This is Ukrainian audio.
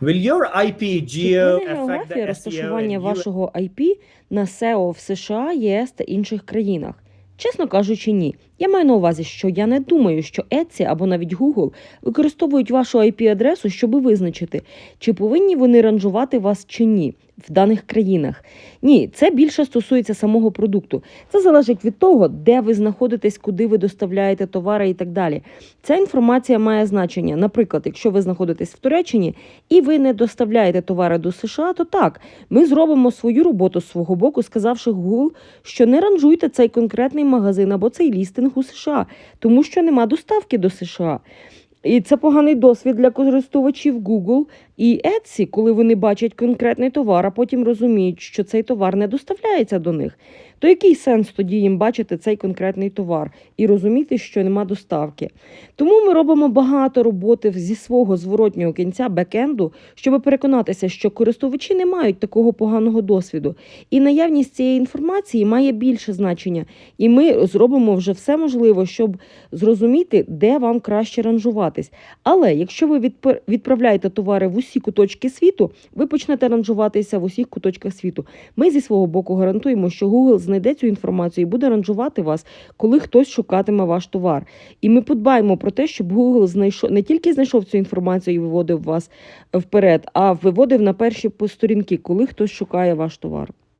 Will your IP Чи geo вплине affect the географія розташування вашого IP на SEO в США, ЄС та інших країнах? Чесно кажучи, ні. Я маю на увазі, що я не думаю, що Etsy або навіть Google використовують вашу IP-адресу, щоб визначити, чи повинні вони ранжувати вас чи ні в даних країнах. Ні, це більше стосується самого продукту. Це залежить від того, де ви знаходитесь, куди ви доставляєте товари і так далі. Ця інформація має значення. Наприклад, якщо ви знаходитесь в Туреччині і ви не доставляєте товари до США, то так, ми зробимо свою роботу з свого боку, сказавши Google, що не ранжуйте цей конкретний магазин або цей лістинг у США, тому що нема доставки до США. І це поганий досвід для користувачів Google і Etsy, коли вони бачать конкретний товар, а потім розуміють, що цей товар не доставляється до них. То який сенс тоді їм бачити цей конкретний товар і розуміти, що нема доставки? Тому ми робимо багато роботи зі свого зворотнього кінця бекенду, щоб переконатися, що користувачі не мають такого поганого досвіду. І наявність цієї інформації має більше значення. І ми зробимо вже все можливе, щоб зрозуміти, де вам краще ранжуватись. Але якщо ви відправляєте товари в усі куточки світу, ви почнете ранжуватися в усіх куточках світу. Ми зі свого боку гарантуємо, що Google знайде цю інформацію і буде ранжувати вас, коли хтось шукатиме ваш товар. І ми подбаємо про те, щоб Google знайшов не тільки знайшов цю інформацію і виводив вас вперед, а виводив на перші сторінки, коли хтось шукає ваш товар.